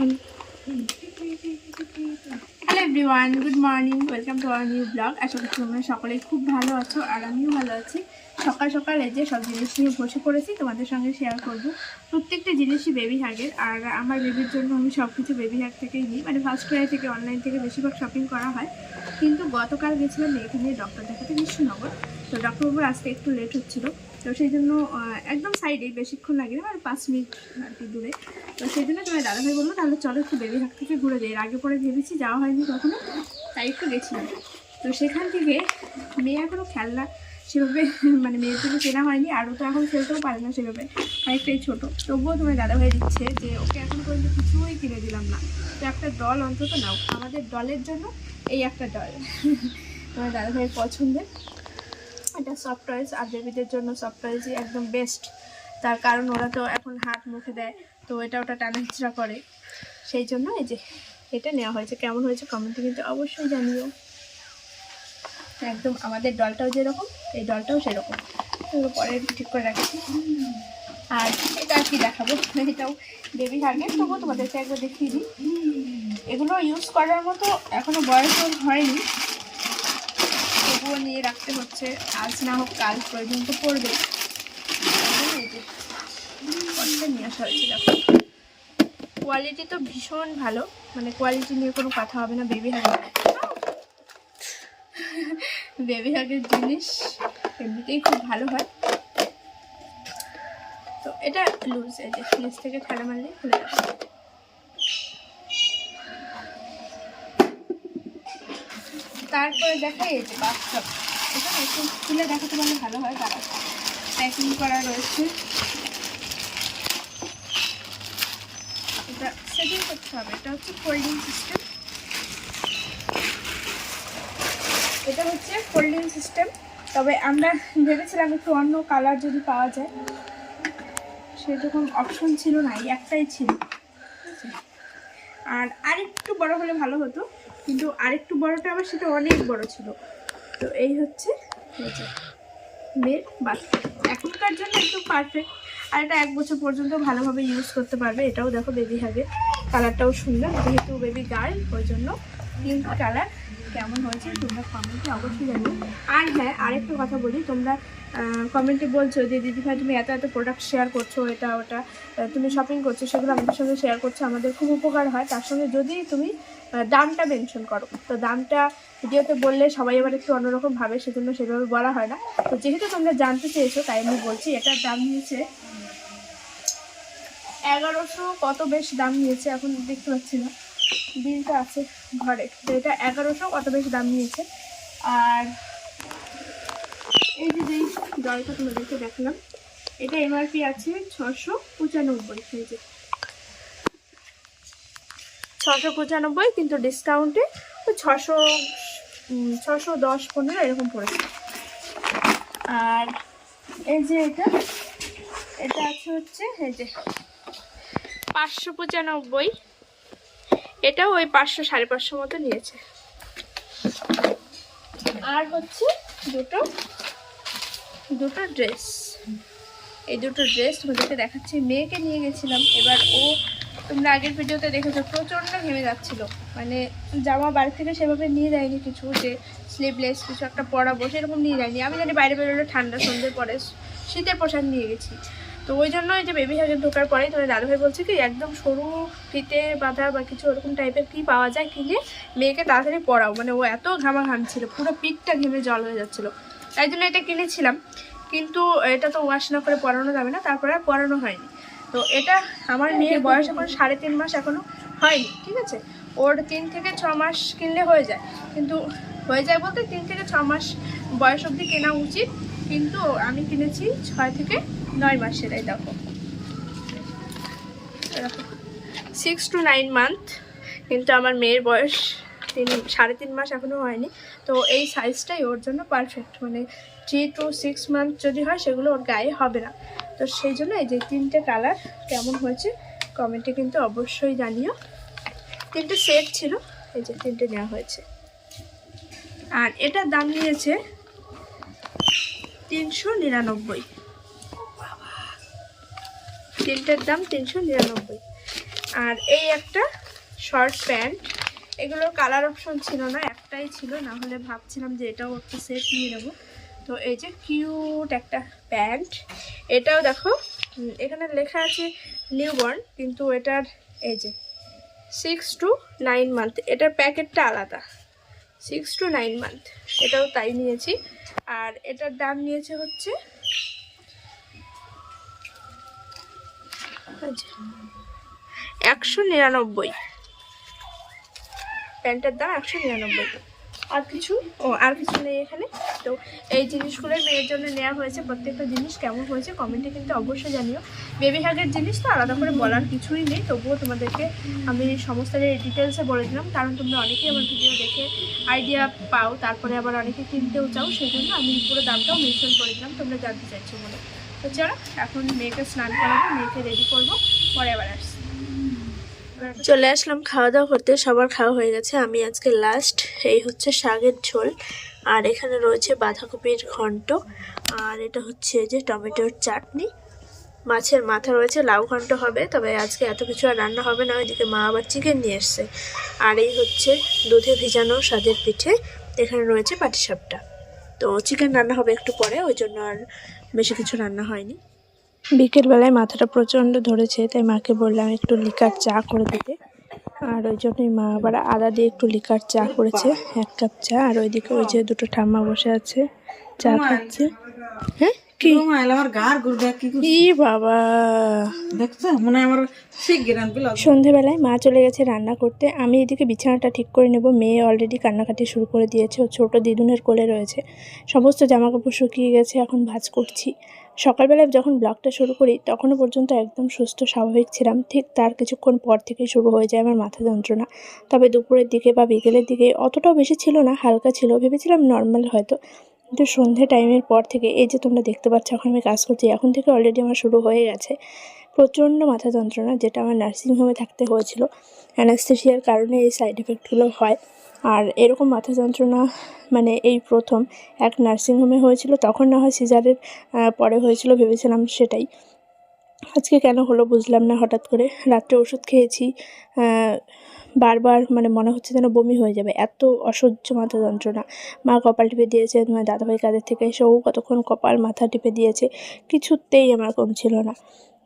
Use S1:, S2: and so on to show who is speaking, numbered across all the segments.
S1: Hello everyone good morning welcome to our new blog আশা করছি তোমরা সকলে খুব ভালো আছো আর আমিও ভালো আছি। সকাল সকাল যে সব জিনিস নিয়ে বসে পড়েছি, তোমাদের সঙ্গে শেয়ার করব। প্রত্যেকটা জিনিসই বেবি হ্যাগের আর আমার বেবির জন্য আমি সব কিছু বেবি হ্যাগ থেকেই নিই। মানে ফার্স্ট ক্রাই থেকে অনলাইন থেকে বেশিরভাগ শপিং করা হয়। কিন্তু গতকাল গেছিলাম এখানে ডক্টর দেখাতে, কৃষ্ণনগর। তো ডক্টরবাবুর আসতে একটু লেট হচ্ছিল। তো সেই জন্য একদম সাইডে বেশিক্ষণ লাগে না আর পাঁচ মিনিট আর কি দূরে। তো সেই জন্য তোমার দাদাভাই বলল, তাহলে চলো একটু বেবি হাট থেকে ঘুরে যাই। এর আগে পরে ভেবেছি যাওয়া হয়নি কখনো, তাই একটু গেছিলাম। তো সেখান থেকে মেয়ে এখনও খেলনা সেভাবে মানে মেয়ের জন্য কেনা হয়নি আরও তো এখন খেলতেও পারে না সেভাবে, অনেকটাই ছোটো। তবুও তোমার দাদাভাই দিচ্ছে যে, ওকে এখন পর্যন্ত কিছুই কিনে দিলাম না। তো একটা ডল অন্তত নাও। আমাদের ডলের জন্য এই একটা ডল তোমার দাদাভাইয়ের পছন্দের। এটা সফট টয়েস আর বেবিদের জন্য সফট টয়েসই একদম বেস্ট তার কারণ ওরা তো এখন হাত মুখে দেয়, তো এটা ওটা টানাহিচড়া করে। সেই জন্য এই যে এটা নেওয়া হয়েছে। কেমন হয়েছে কমেন্টে কিন্তু অবশ্যই জানিও। একদম আমাদের ডলটাও যেরকম, এই ডলটাও সেরকম। পরে ঠিক করে রাখছি। আর এটা আর কি দেখাবো? এটাও বেবি থাকে তবুও তোমাদেরকে একবার দেখিয়ে দিই। এগুলো ইউজ করার মতো এখনও বয়স হয়নি। তবুও নিয়ে রাখতে হচ্ছে। আজ না হোক কাল প্রয়োজন তো পড়বে নিয়ে কোয়ালিটি তো ভীষণ ভালো। মানে কোয়ালিটি নিয়ে কোনো কথা হবে না বেবি হাগের বেবি হাগের জিনিস এমনিতেই খুব ভালো হয়। তো এটা লুজ এই যে নিচ থেকে ঠাড়া মারলেই খুলে তারপরে দেখাই এই যে বাথটব এটা একটু খুলে দেখাতে পারলে ভালো হয় তারা প্যাকিং করা রয়েছে। এটা সেটিং করতে হবে। এটা হচ্ছে ফোল্ডিং সিস্টেম এটা হচ্ছে ফোল্ডিং সিস্টেম তবে আমরা ভেবেছিলাম একটু অন্য কালার যদি পাওয়া যায়। সেরকম অপশন ছিল না একটাই ছিল। আর আরেকটু বড় হলে ভালো হতো। কিন্তু আরেকটু বড়টা আবার সেটা অনেক বড় ছিল। তো এই হচ্ছে মেয়ের বাচ্চা এখনকার জন্য একটু পারফেক্ট আর এটা এক বছর পর্যন্ত ভালোভাবে ইউজ করতে পারবে। এটাও দেখো বেবি হাগে কালারটাও সুন্দর। যেহেতু বেবি গার্ল ওই জন্য পিঙ্ক কালার কেমন হয়েছে তোমরা কমেন্টে অবশ্যই জানিও। আর হ্যাঁ আরেকটা কথা বলি, তোমরা কমেন্টে বলছো যে, দিদি ভাই, তুমি এত এত প্রোডাক্ট শেয়ার করছ, এটা, ওটা তুমি শপিং করছ, সেগুলো আমাদের সঙ্গে শেয়ার করছ, আমাদের খুব উপকার হয়। তার সঙ্গে যদি তুমি দামটা মেনশন করো, তো দামটা ভিডিওতে বললে সবাই আবার একটু অন্যরকম ভাবে, সেজন্য সেভাবে বলা হয় না। তো যেহেতু তোমরা জানতে চেয়েছো, তাই আমি বলছি, এটার দাম নিয়েছে এগারোশো কত বেশ দাম নিয়েছে, এখন দেখতে পাচ্ছি না। বিলটা আছে ঘরে, তো এটা এগারোশো কত বেশ দাম নিয়েছে। আর এই যে যেই জলটা তোমাদেরকে দেখলাম, এটা এমআরপি আছে ছশো পঁচানব্বই এই যে। ছশো পঁচানব্বই কিন্তু ডিসকাউন্টে ওই ছশো ছশো দশ পনেরো এরকম পড়েছে। আর এই যে এটা এটা আছে হচ্ছে, এই যে পাঁচশো পঁচানব্বই। এটাও ওই পাঁচশো, সাড়ে পাঁচশো মতো নিয়েছে। আর হচ্ছে দুটো দুটো ড্রেস। এই দুটো ড্রেস তোমাদেরকে দেখাচ্ছি। মেয়েকে নিয়ে গেছিলাম। এবার ও, তোমরা আগের ভিডিওতে দেখেছ, প্রচণ্ড ঘেমে যাচ্ছিল। মানে জামা বাড়ি থেকে সেভাবে নিয়ে যায়নি কিছু, যে স্লিভলেস কিছু একটা পরাবো, সেরকম নিয়ে যায়নি। আমি জানি বাইরে বেরোলে ঠান্ডা, সন্ধ্যের পরে শীতের পোশাক নিয়ে গেছি। তো ওই জন্য এই যে বেবি হাগে ঢোকার পরে তোমার দাদাভাই বলছে কি, একদম সরু ফিতে বাঁধা বা কিছু ওরকম টাইপের কি পাওয়া যায় কিনে মেয়েকে তাড়াতাড়ি পরাও। মানে ও এত ঘামা ঘামছিল পুরো পিঠটা ঘেমে জল হয়ে যাচ্ছিল। তাই জন্য এটা কিনেছিলাম। কিন্তু এটা তো ওয়াশ না করে পরানো যাবে না তারপরে আর পরানো হয়নি। তো এটা আমার মেয়ের বয়স এখন সাড়ে তিন মাস এখনও হয়নি ঠিক আছে? ওর তিন থেকে ছ মাস কিনলে হয়ে যায়। কিন্তু হয়ে যায় বলতে তিন থেকে ছ মাস বয়স অবধি কেনা উচিত। কিন্তু আমি কিনেছি ছয় থেকে নয় মাসের এই দেখো। সিক্স টু নাইন মান্থ কিন্তু আমার মেয়ের বয়স তিন, সাড়ে তিন মাস এখনও হয়নি। তো এই সাইজটাই ওর জন্য পারফেক্ট মানে থ্রি টু সিক্স মান্থ যদি হয়, সেগুলো ওর গায়ে হবে না। তো সেই জন্য এই যে তিনটে কালার কেমন হয়েছে কমেন্টে কিন্তু অবশ্যই জানিও। তিনটে সেট ছিল, এই যে তিনটে নেওয়া হয়েছে। আর এটার দাম নিয়েছে তিনশো নিরানব্বই। তিনটের দাম তিনশো নিরানব্বই। আর এই একটা শর্ট প্যান্ট এগুলোর কালার অপশন ছিল না, একটাই ছিল, না হলে ভাবছিলাম যে এটাও একটা সেট নিয়ে নেব। তো এই যে কিউট একটা প্যান্ট এটাও দেখো এখানে লেখা আছে নিউবর্ন কিন্তু এটার এই যে সিক্স টু নাইন মান্থ এটার প্যাকেটটা আলাদা। সিক্স টু নাইন মান্থ এটাও তাই নিয়েছি। আর এটার দাম নিয়েছে হচ্ছে একশো নিরানব্বই। প্যান্টের দাম একশো নিরানব্বই। আর কিছু? ও, আর কিছু নেই এখানে? তো এই জিনিসগুলো মেয়ের জন্য নেওয়া হয়েছে, প্রত্যেকটা জিনিস কেমন হয়েছে কমেন্টে কিন্তু অবশ্যই জানিও। বেবি হাগের জিনিস তো আলাদা করে বলার কিছুই নেই, তবুও তোমাদেরকে আমি সমস্ত ডিটেলসে বলে দিলাম, কারণ তোমরা অনেকেই আমার ভিডিও দেখে আইডিয়া পাও, তারপরে আবার অনেকে কিনতেও চাও সেই জন্য আমি পুরো দামটাও মেনশন করে দিলাম, তোমরা জানতে চাইছো বলে। তো চলো, এখন মেয়েকে স্নান করাবো, মেয়েকে রেডি করব, পরে আবার আসছি। চলে আসলাম খাওয়া দাওয়া করতে, সবার খাওয়া হয়ে গেছে। আমি আজকে লাস্ট এই হচ্ছে শাকের ঝোল। আর এখানে রয়েছে বাঁধাকপির ঘন্ট। আর এটা হচ্ছে যে টমেটোর চাটনি। মাছের মাথা রয়েছে, লাউ ঘন্ট হবে, তবে আজকে এত কিছু আর রান্না হবে না, ওইদিকে মা আবার চিকেন নিয়ে এসছে। আর এই হচ্ছে দুধে ভিজানো সাজের পিঠে, এখানে রয়েছে পাটিসাপটা। তো চিকেন রান্না হবে একটু পরে, ওই জন্য আর বেশি কিছু রান্না হয়নি। বিকেলবেলায় মাথাটা প্রচণ্ড ধরেছে, তাই মাকে বললাম একটু লিকার চা করে দিতে। আর ওই জন্যই মা আবার আদা দিয়ে একটু লিকার চা করেছে, এক কাপ চা। আর ওইদিকে ওই যে দুটো ঠাম্মা বসে আছে, চা খাচ্ছে। হ্যাঁ? কি?
S2: আমার গার গুড় দেখ কি
S1: ই বাবা।
S2: দেখছ? মনে আমার
S1: সন্ধেবেলায় মা চলে গেছে রান্না করতে। আমি এদিকে বিছানাটা ঠিক করে নেব। মেয়ে অলরেডি কান্নাকাটি শুরু করে দিয়েছে। ও ছোটো দিদুনের কোলে রয়েছে। সমস্ত জামাকাপড় শুকিয়ে গেছে। এখন ভাঁজ করছি। সকালবেলায় যখন ব্লগটা শুরু করি তখনও পর্যন্ত একদম সুস্থ স্বাভাবিক ছিলাম। ঠিক তার কিছুক্ষণ পর থেকেই শুরু হয়ে যায় আমার মাথা যন্ত্রণা। তবে দুপুরের দিকে বা বিকেলের দিকে অতটাও বেশি ছিল না হালকা ছিল। ভেবেছিলাম নর্মাল হয়তো। কিন্তু সন্ধ্যে টাইমের পর থেকে, এই যে তোমরা দেখতে পাচ্ছ, এখন আমি কাজ করছি, এখন থেকে অলরেডি আমার শুরু হয়ে গেছে। প্রচণ্ড মাথা যন্ত্রণা, যেটা আমার নার্সিংহোমে থাকতে হয়েছিল। অ্যানাস্থেশিয়ার কারণে এই সাইড এফেক্টগুলো হয়। আর এরকম মাথা যন্ত্রণা মানে এই প্রথম এক নার্সিংহোমে হয়েছিল, তখন না হয় সিজারের পরে হয়েছিল, ভেবেছিলাম সেটাই। আজকে কেন হলো বুঝলাম না হঠাৎ করে। রাত্রে ওষুধ খেয়েছি বারবার মানে মনে হচ্ছে যেন বমি হয়ে যাবে। এত অসহ্য মাথা যন্ত্রণা। মা কপাল টিপে দিয়েছে, তোমার দাদাভাই কাদের থেকে এসেও কতক্ষণ কপাল মাথা টিপে দিয়েছে, কিছুতেই আমার কমছিল না।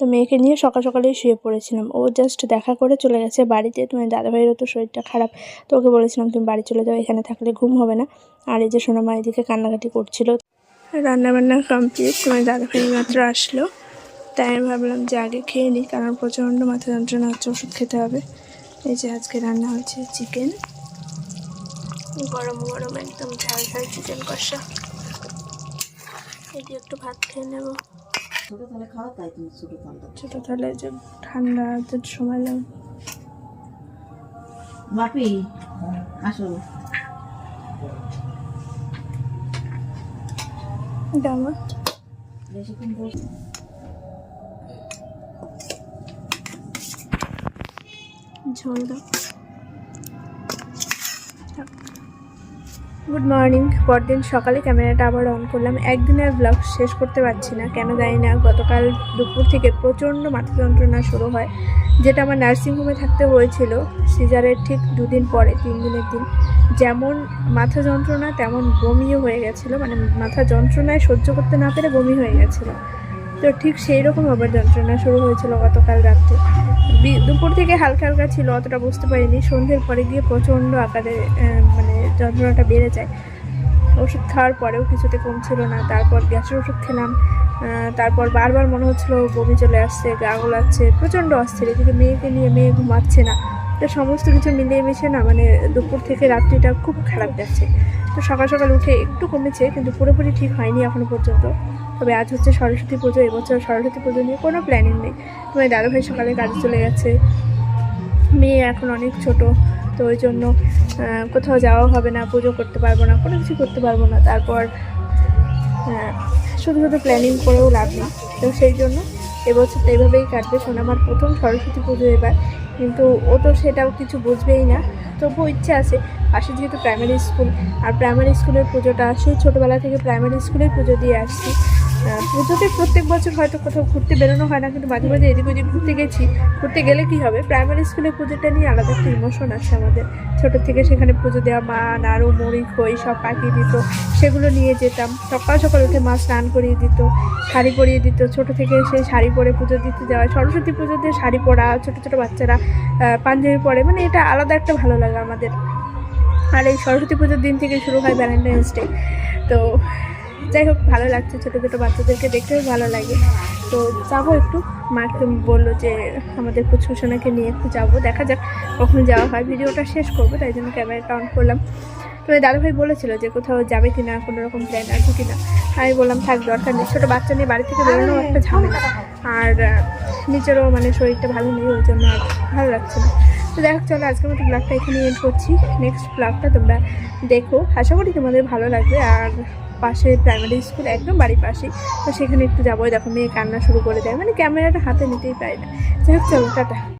S1: তো মেয়েকে নিয়ে সকাল সকালেই শুয়ে পড়েছিলাম। ও জাস্ট দেখা করে চলে গেছে বাড়িতে, তোমার দাদাভাইয়েরও তো শরীরটা খারাপ। তো ওকে বলেছিলাম, তুমি বাড়ি চলে যাও, এখানে থাকলে ঘুম হবে না। আর এই যে সোনামা এদিকে কান্নাকাটি করছিল। রান্নাবান্না কমপ্লিট তোমার দাদাভাই মাত্র আসলো। তাই আমি ভাবলাম যে আগে খেয়ে নিই কারণ প্রচণ্ড মাথা যন্ত্রণা হচ্ছে ওষুধ খেতে হবে। এই যে আজকে রান্না হচ্ছে চিকেন গরম গরম একদম ঝাল ঝাল চিকেন কষা। এটি একটু ভাত খেয়ে নেব।
S2: ছোট তাহলে
S1: যে ঠান্ডা সময় লাগবে
S2: বাপি আসো।
S1: ডামা ঝোল দাও। গুড মর্নিং, পরদিন সকালে ক্যামেরাটা আবার অন করলাম। একদিনের ব্লগ শেষ করতে পারছি না, কেন জানি না, গতকাল দুপুর থেকে প্রচণ্ড মাথা যন্ত্রণা শুরু হয়, যেটা আমার নার্সিংহোমে থাকতে হয়েছিল, সিজারের ঠিক দুদিন পরে, তিন দিনের দিন। যেমন মাথা যন্ত্রণা, তেমন বমিও হয়ে গেছিল মানে মাথা যন্ত্রণায় সহ্য করতে না পেরে বমি হয়ে গেছিল। তো ঠিক সেই রকম আবার যন্ত্রণা শুরু হয়েছিল গতকাল রাত্রে। দুপুর থেকে হালকা হালকা ছিল, অতটা বুঝতে পারিনি। সন্ধ্যের পরে গিয়ে প্রচণ্ড আকারে মানে যন্ত্রণাটা বেড়ে যায়। ওষুধ খাওয়ার পরেও কিছুতে কমছিল না। তারপর গ্যাসের ওষুধ খেলাম। তারপর বারবার মনে হচ্ছিল বমি চলে আসছে, গা গোলাচ্ছে, প্রচণ্ড অস্থির। এদিকে মেয়েকে নিয়ে মেয়ে ঘুমাচ্ছে না। তো সমস্ত কিছু মিলিয়ে মিশে না মানে দুপুর থেকে রাত্রিটা খুব খারাপ যাচ্ছে। তো সকাল সকাল উঠে একটু কমেছে, কিন্তু পুরোপুরি ঠিক হয়নি এখনও পর্যন্ত। তবে আজ হচ্ছে সরস্বতী পুজো, এবছর সরস্বতী পুজো নিয়ে কোনো প্ল্যানিং নেই। তোমার দাদাভাই সকালে কাজে চলে গেছে। মেয়ে এখন অনেক ছোট, তো ওই জন্য কোথাও যাওয়া হবে না, পুজো করতে পারব না, কোনো কিছু করতে পারব না। তারপর শুধু শুধু প্ল্যানিং করেও লাভ নেই। তো সেই জন্য এবছর তো এইভাবেই কাটবে। সোনামার প্রথম সরস্বতী পুজো এবার, কিন্তু ও তো সেটাও কিছু বুঝবেই না। তবুও ইচ্ছে আছে পাশে যেহেতু প্রাইমারি স্কুল আর প্রাইমারি স্কুলের পুজোটা, সেই ছোটোবেলা থেকে প্রাইমারি স্কুলেই পুজো দিয়ে আসছি। পুজোতে প্রত্যেক বছর হয়তো কোথাও ঘুরতে বেরোনো হয় না, কিন্তু মাঝে মাঝে এদিক ওদিক ঘুরতে গেছি। ঘুরতে গেলে কি হবে? প্রাইমারি স্কুলের পুজোটা নিয়ে আলাদা একটা ইমোশন আছে আমাদের। ছোট থেকে সেখানে পুজো দেওয়া, মা, নাড়ু, মুড়ি, খই সব পাকিয়ে দিত। সেগুলো নিয়ে যেতাম। সকাল সকাল উঠে মা স্নান করিয়ে দিত, শাড়ি পরিয়ে দিত। ছোট থেকে সেই শাড়ি পরে পুজো দিতে যাওয়া, সরস্বতী পুজোতে শাড়ি পরা, ছোট ছোট বাচ্চারা পাঞ্জাবি পরে। মানে এটা আলাদা একটা ভালো লাগে আমাদের। আর এই সরস্বতী পুজোর দিন থেকে শুরু হয় ভ্যালেন্টাইন্স ডে তো যাই হোক, ভালো লাগছে ছোটো ছোটো বাচ্চাদেরকে দেখতেও ভালো লাগে। তো যাব একটু। মাকে বলল যে আমাদের পুচকুসোনাকে নিয়ে একটু যাব। দেখা যাক কখন যাওয়া হয়। ভিডিওটা শেষ করব, তাই জন্য ক্যামেরাটা অন করলাম। তো দাদাভাই বলেছিল যে কোথাও যাবে কিনা কোনো রকম প্ল্যান আছে কি না আমি বললাম, থাক, দরকার নেই। ছোটো বাচ্চা নিয়ে বাড়ি থেকে বেরোনো একটা ঝামেলা। আর নিজেরও মানে শরীরটা ভালো নেই, ওই জন্য আর ভালো লাগছে না। তো দেখো চলো আজকের মতো ব্লগটা এখানে এন্ড করছি। নেক্সট ব্লগটা তোমরা দেখো। আশা করি তোমাদের ভালো লাগবে। আর পাশে প্রাইমারি স্কুল একদম বাড়ির পাশে তো সেখানে একটু যাবোই দেখো, মেয়ে কান্না শুরু করে দেয়। মানে ক্যামেরাটা হাতে নিতেই পারি না। যাই হোক, চলো, টাটা।